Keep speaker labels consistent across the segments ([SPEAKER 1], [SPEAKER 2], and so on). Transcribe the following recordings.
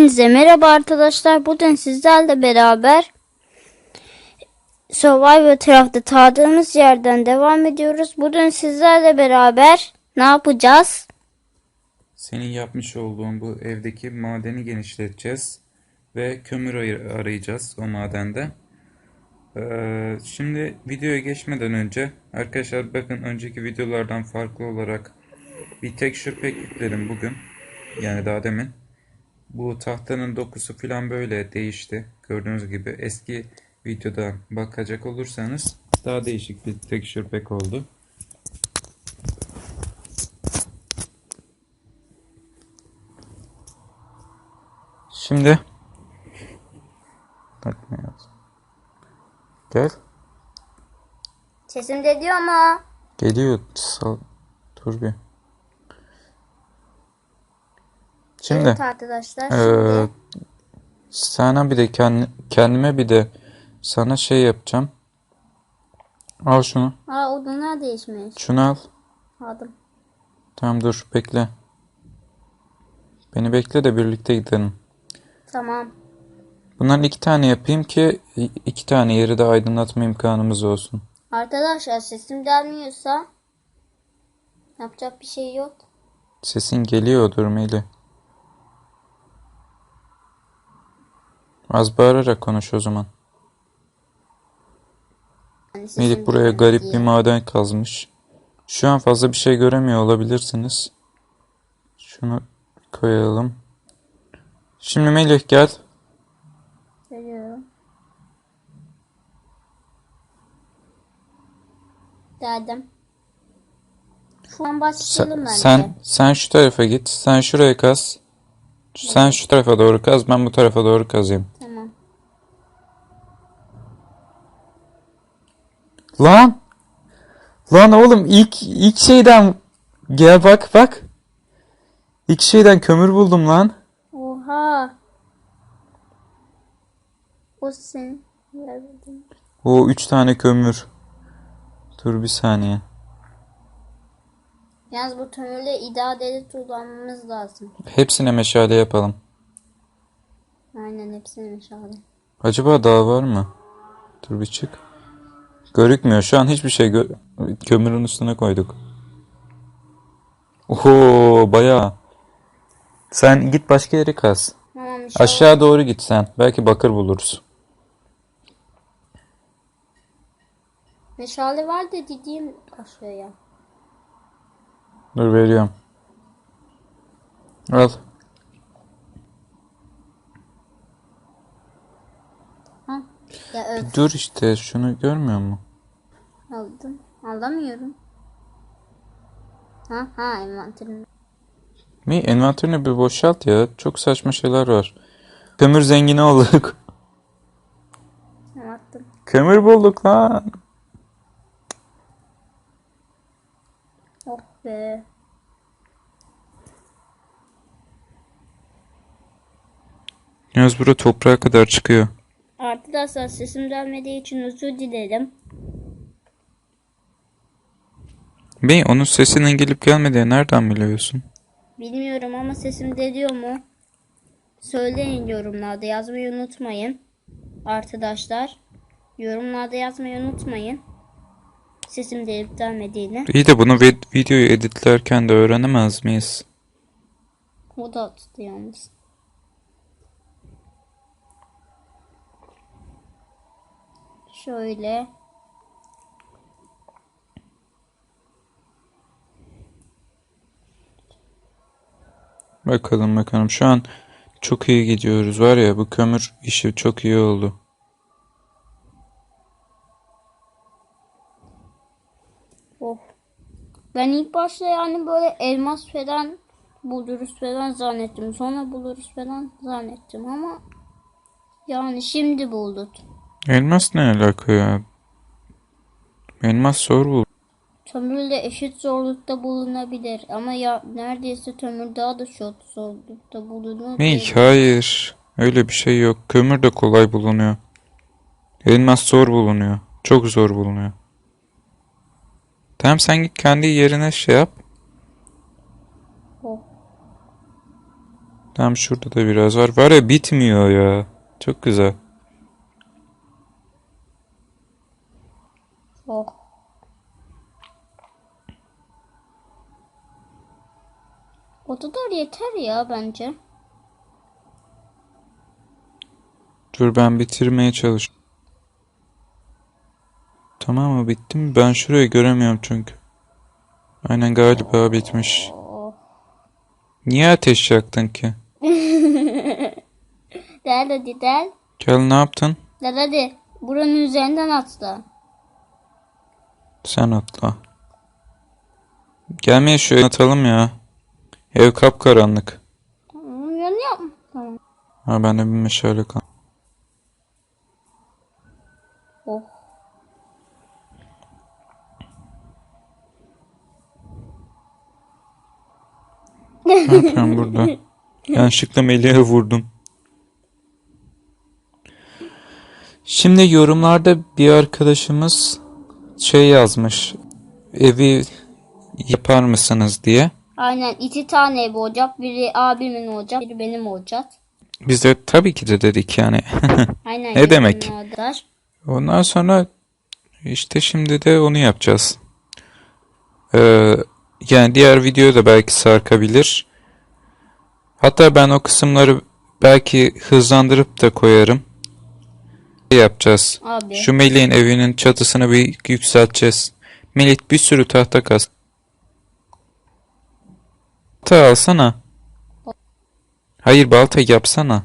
[SPEAKER 1] Hepinize merhaba arkadaşlar. Bugün sizlerle beraber Survivor tarafta tadığımız yerden devam ediyoruz. Bugün sizlerle beraber ne yapacağız?
[SPEAKER 2] Senin yapmış olduğun bu evdeki madeni genişleteceğiz ve kömür arayacağız o madende. Ee, şimdi videoya geçmeden önce arkadaşlar bakın önceki videolardan farklı olarak bir texture pack yükledim bugün. Yani daha demin. Bu tahtanın dokusu falan böyle değişti. Gördüğünüz gibi eski videoda bakacak olursanız daha değişik bir texture pack oldu. Şimdi Bakma. Gel.
[SPEAKER 1] Sesim de diyor ama.
[SPEAKER 2] Geliyor. Sal. Dur bir. Şimdi
[SPEAKER 1] Evet arkadaşlar. Şimdi
[SPEAKER 2] sana bir de kendi, kendime bir de sana şey yapacağım. Al şunu.
[SPEAKER 1] Aa odunlar değişmiş.
[SPEAKER 2] Şunu al.
[SPEAKER 1] Aldım.
[SPEAKER 2] Tamam dur bekle. Beni bekle de birlikte gidelim.
[SPEAKER 1] Tamam.
[SPEAKER 2] Bundan iki tane yapayım ki iki tane yeri de aydınlatma imkanımız olsun.
[SPEAKER 1] Arkadaşlar sesim gelmiyorsa yapacak bir şey yok.
[SPEAKER 2] Sesin geliyordur Melih. Az bağırarak konuş o zaman. Melih buraya garip bir maden kazmış. Şu an fazla bir şey göremiyor olabilirsiniz. Şunu koyalım. Şimdi Melih gel.
[SPEAKER 1] Görüyorum. Geldim. Şu an başlayalım
[SPEAKER 2] Sen,
[SPEAKER 1] bence.
[SPEAKER 2] sen, sen şu tarafa git. Sen şuraya kaz. Sen şu tarafa doğru kaz. Ben bu tarafa doğru kazayım.
[SPEAKER 1] Tamam.
[SPEAKER 2] Lan! Lan oğlum ilk ilk şeyden gel bak bak. İlk şeyden kömür buldum lan.
[SPEAKER 1] Oha. O sen.
[SPEAKER 2] O üç tane kömür. Dur bir saniye.
[SPEAKER 1] Yalnız bu tümüyle idareli kullanmamız lazım.
[SPEAKER 2] Hepsine meşale yapalım.
[SPEAKER 1] Aynen hepsini meşale.
[SPEAKER 2] Acaba daha var mı? Dur bir çık. Görükmüyor. Şu an hiçbir şey gö- kömürün üstüne koyduk. Oho bayağı. Sen git başka yere kaz.
[SPEAKER 1] Tamam.
[SPEAKER 2] Aşağı doğru git sen. Belki bakır buluruz.
[SPEAKER 1] Meşale var da dediğim aşağıya.
[SPEAKER 2] Dur veriyorum. Al.
[SPEAKER 1] Ha? Ya öf
[SPEAKER 2] Dur işte şunu görmüyor musun?
[SPEAKER 1] aldım. Alamıyorum. Ha ha envanterim.
[SPEAKER 2] Mi envanterini bir boşalt ya. Çok saçma şeyler var. Kömür zengini olduk.
[SPEAKER 1] Attım.
[SPEAKER 2] Kömür bulduk lan.
[SPEAKER 1] Oh be.
[SPEAKER 2] Yalnız bura toprağa kadar çıkıyor.
[SPEAKER 1] Arkadaşlar sesim gelmediği için özür dilerim.
[SPEAKER 2] Bey onun sesinin gelip gelmediğini nereden biliyorsun?
[SPEAKER 1] Bilmiyorum ama sesim geliyor mu? Söyleyin yorumlarda yazmayı unutmayın. Arkadaşlar yorumlarda yazmayı unutmayın. Sesim gelip gelmediğini.
[SPEAKER 2] İyi de bunu vid- videoyu editlerken de öğrenemez miyiz?
[SPEAKER 1] O da yalnız. Şöyle.
[SPEAKER 2] Bakalım bakalım. Şu an çok iyi gidiyoruz. Var ya bu kömür işi çok iyi oldu.
[SPEAKER 1] Oh. Ben ilk başta yani böyle elmas falan buluruz falan zannettim. Sonra buluruz falan zannettim ama yani şimdi bulduk.
[SPEAKER 2] Elmas ne alaka ya? Elmas zor bul.
[SPEAKER 1] Kömürle eşit zorlukta bulunabilir ama ya neredeyse kömür daha da çok zorlukta bulunur.
[SPEAKER 2] Ne? Hayır. Öyle bir şey yok. Kömür de kolay bulunuyor. Elmas zor bulunuyor. Çok zor bulunuyor. Tamam sen git kendi yerine şey yap.
[SPEAKER 1] Oh.
[SPEAKER 2] Tam şurada da biraz var. Var ya bitmiyor ya. Çok güzel.
[SPEAKER 1] Oh. O kadar yeter ya bence.
[SPEAKER 2] Dur ben bitirmeye çalış. Tamam mı bitti mi? Ben şurayı göremiyorum çünkü. Aynen galiba bitmiş. Niye ateş yaktın ki?
[SPEAKER 1] Del hadi del.
[SPEAKER 2] Gel ne yaptın?
[SPEAKER 1] Del hadi. Buranın üzerinden atla.
[SPEAKER 2] Sen atla. Gelmeye şöyle atalım ya. Ev kapkaranlık.
[SPEAKER 1] Tamam yanı yapma. Tamam.
[SPEAKER 2] Ha bende bir meşale kal.
[SPEAKER 1] Oh.
[SPEAKER 2] Ne yapıyorum burada? Yanlışlıkla Melih'e vurdum. Şimdi yorumlarda bir arkadaşımız şey yazmış. Evi yapar mısınız diye.
[SPEAKER 1] Aynen iki tane ev olacak. Biri abimin olacak. Biri benim olacak.
[SPEAKER 2] Biz de tabii ki de dedik yani.
[SPEAKER 1] Aynen.
[SPEAKER 2] Ne demek?
[SPEAKER 1] yakınlardaş.
[SPEAKER 2] Ondan sonra işte şimdi de onu yapacağız. Ee, yani diğer video da belki sarkabilir. Hatta ben o kısımları belki hızlandırıp da koyarım. Yapacağız?
[SPEAKER 1] Abi.
[SPEAKER 2] Şu Melih'in evinin çatısını bir yükselteceğiz. Melih bir sürü tahta kas. Balta alsana. Hayır balta yapsana.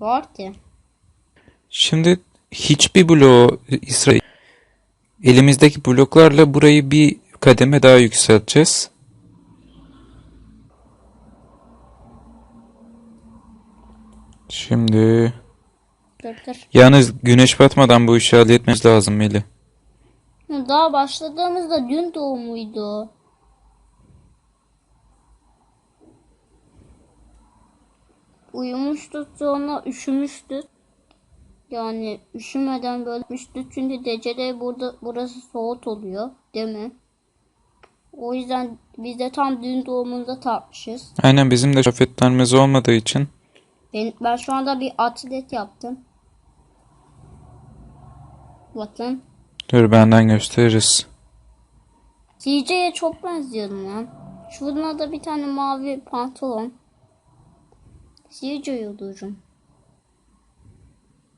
[SPEAKER 1] Var ki.
[SPEAKER 2] Şimdi hiçbir bloğu İsrail elimizdeki bloklarla burayı bir kademe daha yükselteceğiz. Şimdi
[SPEAKER 1] Dur dur.
[SPEAKER 2] yalnız güneş batmadan bu işi halletmemiz lazım Melih.
[SPEAKER 1] Daha başladığımızda dün doğumuydu. Uyumuştuk sonra üşümüştük. Yani üşümeden böyle üştük çünkü geceleri burada burası soğuk oluyor değil mi? O yüzden biz de tam dün doğumunda tatmışız.
[SPEAKER 2] Aynen bizim de şafetlerimiz olmadığı için
[SPEAKER 1] Ben, ben şu anda bir atlet yaptım. Bakın.
[SPEAKER 2] dur benden gösteririz.
[SPEAKER 1] CJ'ye çok benziyorum lan. Şurada da bir tane mavi pantolon. CJ olurum.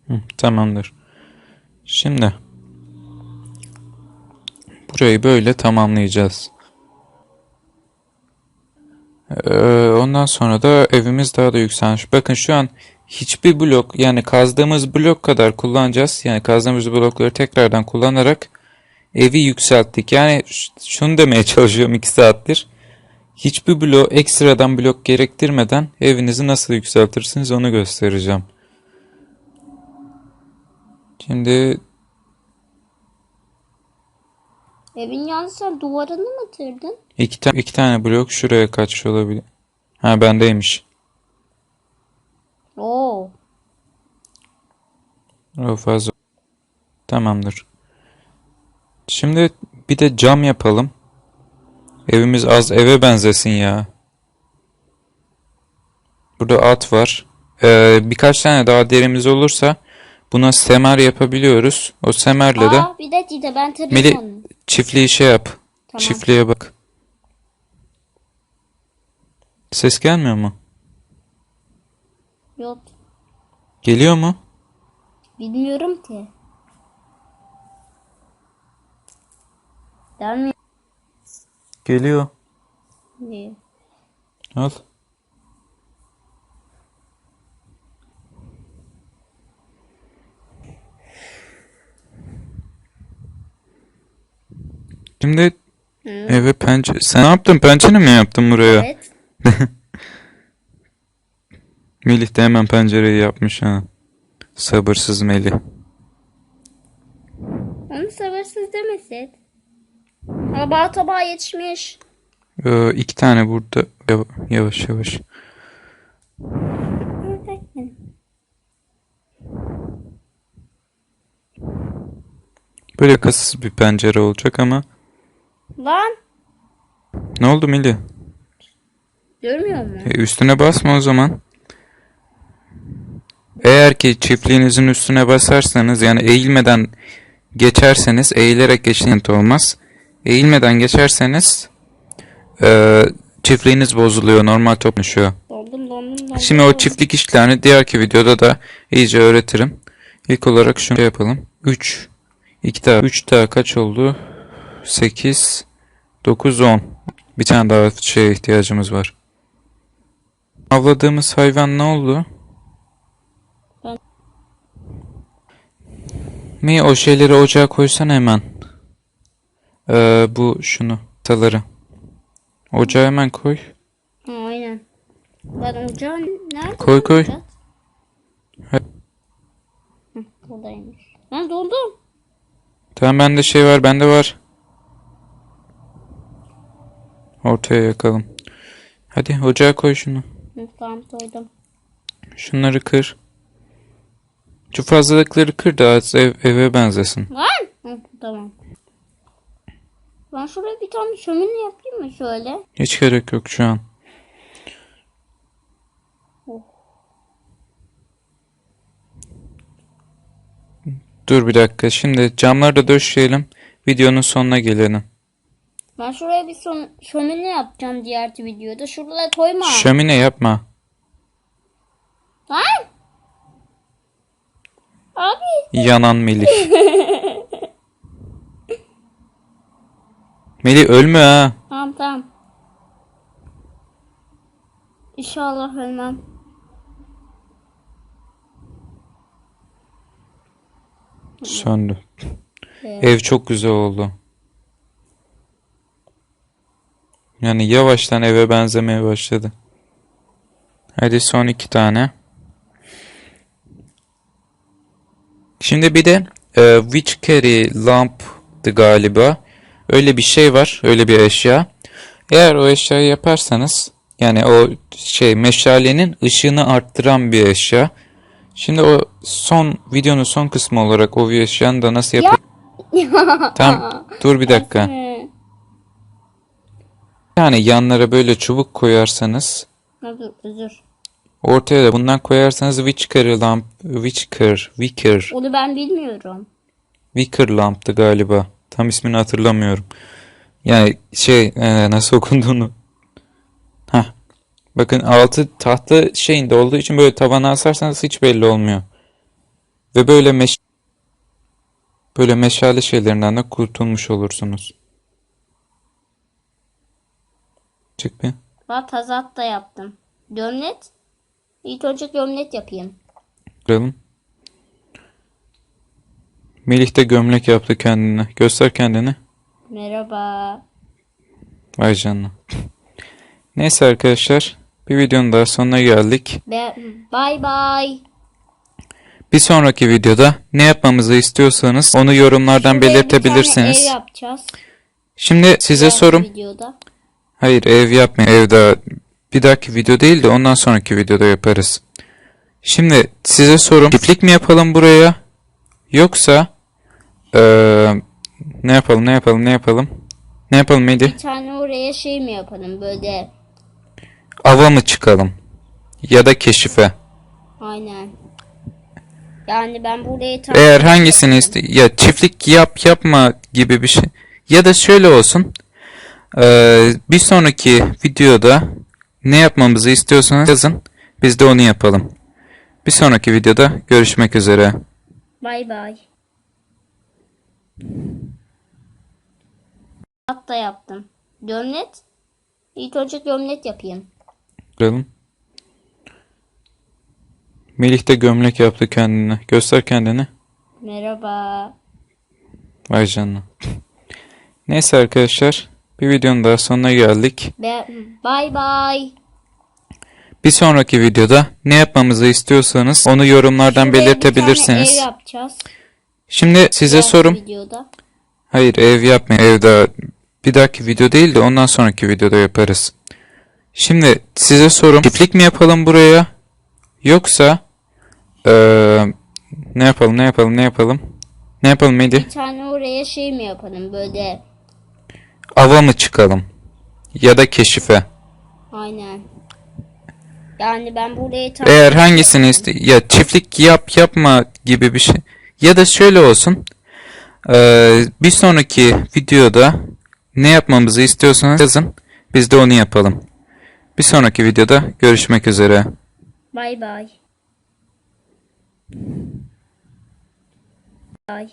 [SPEAKER 2] Hı, tamamdır. Şimdi burayı böyle tamamlayacağız. Ee, ondan sonra da evimiz daha da yükselmiş. Bakın şu an hiçbir blok yani kazdığımız blok kadar kullanacağız. Yani kazdığımız blokları tekrardan kullanarak evi yükselttik. Yani şunu demeye çalışıyorum iki saattir. Hiçbir blok ekstradan blok gerektirmeden evinizi nasıl yükseltirsiniz onu göstereceğim. Şimdi
[SPEAKER 1] Evin yalnız sen duvarını mı kırdın?
[SPEAKER 2] iki, ta- iki tane blok şuraya kaçmış olabilir. Ha bendeymiş.
[SPEAKER 1] Oo.
[SPEAKER 2] O fazla. Tamamdır. Şimdi bir de cam yapalım. Evimiz az eve benzesin ya. Burada at var. Ee, birkaç tane daha derimiz olursa buna semer yapabiliyoruz. O semerle de
[SPEAKER 1] Aa bir dakika ben tırayım
[SPEAKER 2] Meli
[SPEAKER 1] onu.
[SPEAKER 2] çiftliği şey yap.
[SPEAKER 1] Tamam.
[SPEAKER 2] Çiftliğe bak. Ses gelmiyor mu?
[SPEAKER 1] Yok.
[SPEAKER 2] Geliyor mu?
[SPEAKER 1] Bilmiyorum ki. Mi?
[SPEAKER 2] Geliyor.
[SPEAKER 1] İyi.
[SPEAKER 2] Al. Şimdi eve pencere... Sen ne yaptın? Pencere mi yaptın buraya?
[SPEAKER 1] Evet.
[SPEAKER 2] Melih de hemen pencereyi yapmış ha. Sabırsız Melih.
[SPEAKER 1] Onu sabırsız demesin. Araba tabağa yetişmiş.
[SPEAKER 2] Ee, iki tane burada. Yav- Yavaş yavaş. Böyle kasız bir pencere olacak ama.
[SPEAKER 1] Lan
[SPEAKER 2] Ne oldu Melih?
[SPEAKER 1] Görmüyor musun?
[SPEAKER 2] E, üstüne basma o zaman. Eğer ki çiftliğinizin üstüne basarsanız yani eğilmeden geçerseniz eğilerek geçtiğiniz olmaz. Eğilmeden geçerseniz e, çiftliğiniz bozuluyor. Normal top düşüyor.
[SPEAKER 1] Doldum doldum doldum.
[SPEAKER 2] Şimdi o çiftlik işlerini diğerki videoda da iyice öğretirim. İlk olarak şunu yapalım. 3 2 daha 3 daha kaç oldu? 8 9 10. Bir tane daha şeye ihtiyacımız var. Avladığımız hayvan ne oldu?
[SPEAKER 1] Ben-
[SPEAKER 2] Mi o şeyleri ocağa koysana hemen. Ee, bu şunu taları. Ocağa hemen koy.
[SPEAKER 1] Aynen. Ben ocağı nerede?
[SPEAKER 2] Koy, koy.
[SPEAKER 1] Hı, buradaymış. Ha doldum.
[SPEAKER 2] Tamam bende şey var bende var. Ortaya yakalım. Hadi ocağa koy şunu.
[SPEAKER 1] Hı, tamam koydum.
[SPEAKER 2] Şunları kır. Şu fazlalıkları kır da ev, eve benzesin.
[SPEAKER 1] Lan! Hı, tamam. Ben şuraya bir tane şömine yapayım mı şöyle?
[SPEAKER 2] Hiç gerek yok şu an. Dur bir dakika. Şimdi camları da döşeyelim. Videonun sonuna gelelim.
[SPEAKER 1] Ben şuraya bir son şömine yapacağım diğer videoda. Şuraya koyma.
[SPEAKER 2] Şömine yapma.
[SPEAKER 1] Lan! Abi.
[SPEAKER 2] Yanan Melih. Melih ölme ha.
[SPEAKER 1] Tamam tamam. İnşallah ölmem.
[SPEAKER 2] Söndü.
[SPEAKER 1] Evet.
[SPEAKER 2] Ev çok güzel oldu. Yani yavaştan eve benzemeye başladı. Hadi son iki tane. Şimdi bir de e, Witch Carry Lamp'tı galiba. Öyle bir şey var. Öyle bir eşya. Eğer o eşyayı yaparsanız yani o şey meşalenin ışığını arttıran bir eşya. Şimdi o son videonun son kısmı olarak o eşyanın da nasıl yapılır? Tamam dur bir dakika. Yani yanlara böyle çubuk koyarsanız
[SPEAKER 1] dur özür.
[SPEAKER 2] Ortaya da bundan koyarsanız Witcher lamp Witcher Wicker
[SPEAKER 1] Onu ben bilmiyorum.
[SPEAKER 2] Wicker lamptı galiba. Tam ismini hatırlamıyorum. Yani şey e, nasıl okunduğunu. Hah. Bakın altı tahta şeyinde olduğu için böyle tavana asarsanız hiç belli olmuyor. Ve böyle meş böyle meşale şeylerinden de kurtulmuş olursunuz. Çık bir.
[SPEAKER 1] Ben tazat da yaptım. Gömlet. İlk önce gömlet yapayım.
[SPEAKER 2] Kıralım. Melih de gömlek yaptı kendine. Göster kendini.
[SPEAKER 1] Merhaba.
[SPEAKER 2] Vay canına. Neyse arkadaşlar. Bir videonun daha sonuna geldik.
[SPEAKER 1] Be bye bye.
[SPEAKER 2] Bir sonraki videoda ne yapmamızı istiyorsanız onu yorumlardan
[SPEAKER 1] tane
[SPEAKER 2] belirtebilirsiniz.
[SPEAKER 1] ev yapacağız.
[SPEAKER 2] Şimdi size sorum.
[SPEAKER 1] Videoda.
[SPEAKER 2] Hayır ev yapmayın. Ev daha bir dahaki video değil de ondan sonraki videoda yaparız. Şimdi size sorum. Çiftlik mi yapalım buraya? Yoksa eee, ne yapalım ne yapalım ne yapalım? Ne yapalım Melih?
[SPEAKER 1] Bir tane oraya şey mi yapalım böyle.
[SPEAKER 2] Ava mı çıkalım? Ya da keşife.
[SPEAKER 1] Aynen. Yani ben burayı tam
[SPEAKER 2] Eğer hangisini iste ya çiftlik yap yapma gibi bir şey. Ya da şöyle olsun. Ee, bir sonraki videoda ne yapmamızı istiyorsanız yazın. Biz de onu yapalım. Bir sonraki videoda görüşmek üzere.
[SPEAKER 1] Bay bay. Hatta yaptım. Gömlet. İlk önce gömlet yapayım.
[SPEAKER 2] Bakalım. Melih de gömlek yaptı kendine. Göster kendini.
[SPEAKER 1] Merhaba.
[SPEAKER 2] Vay canına. Neyse arkadaşlar. Bir videonun daha sonuna geldik.
[SPEAKER 1] Bye bye.
[SPEAKER 2] Bir sonraki videoda ne yapmamızı istiyorsanız onu yorumlardan
[SPEAKER 1] Şuraya Bir tane
[SPEAKER 2] belirtebilirsiniz.
[SPEAKER 1] ev yapacağız.
[SPEAKER 2] Şimdi size
[SPEAKER 1] diğer
[SPEAKER 2] sorum.
[SPEAKER 1] Videoda.
[SPEAKER 2] Hayır ev yapmayın. Ev daha bir dahaki video değil de ondan sonraki videoda yaparız. Şimdi size sorum. Çiftlik mi yapalım buraya? Yoksa eee, ne yapalım ne yapalım ne yapalım? Ne yapalım Melih?
[SPEAKER 1] Bir tane oraya şey mi yapalım böyle
[SPEAKER 2] ava mı çıkalım? Ya da keşife.
[SPEAKER 1] Aynen. Yani ben buraya
[SPEAKER 2] Eğer hangisini iste ya çiftlik yap yapma gibi bir şey. Ya da şöyle olsun. Ee, bir sonraki videoda ne yapmamızı istiyorsanız yazın. Biz de onu yapalım. Bir sonraki videoda görüşmek üzere.
[SPEAKER 1] Bay bay. Bay.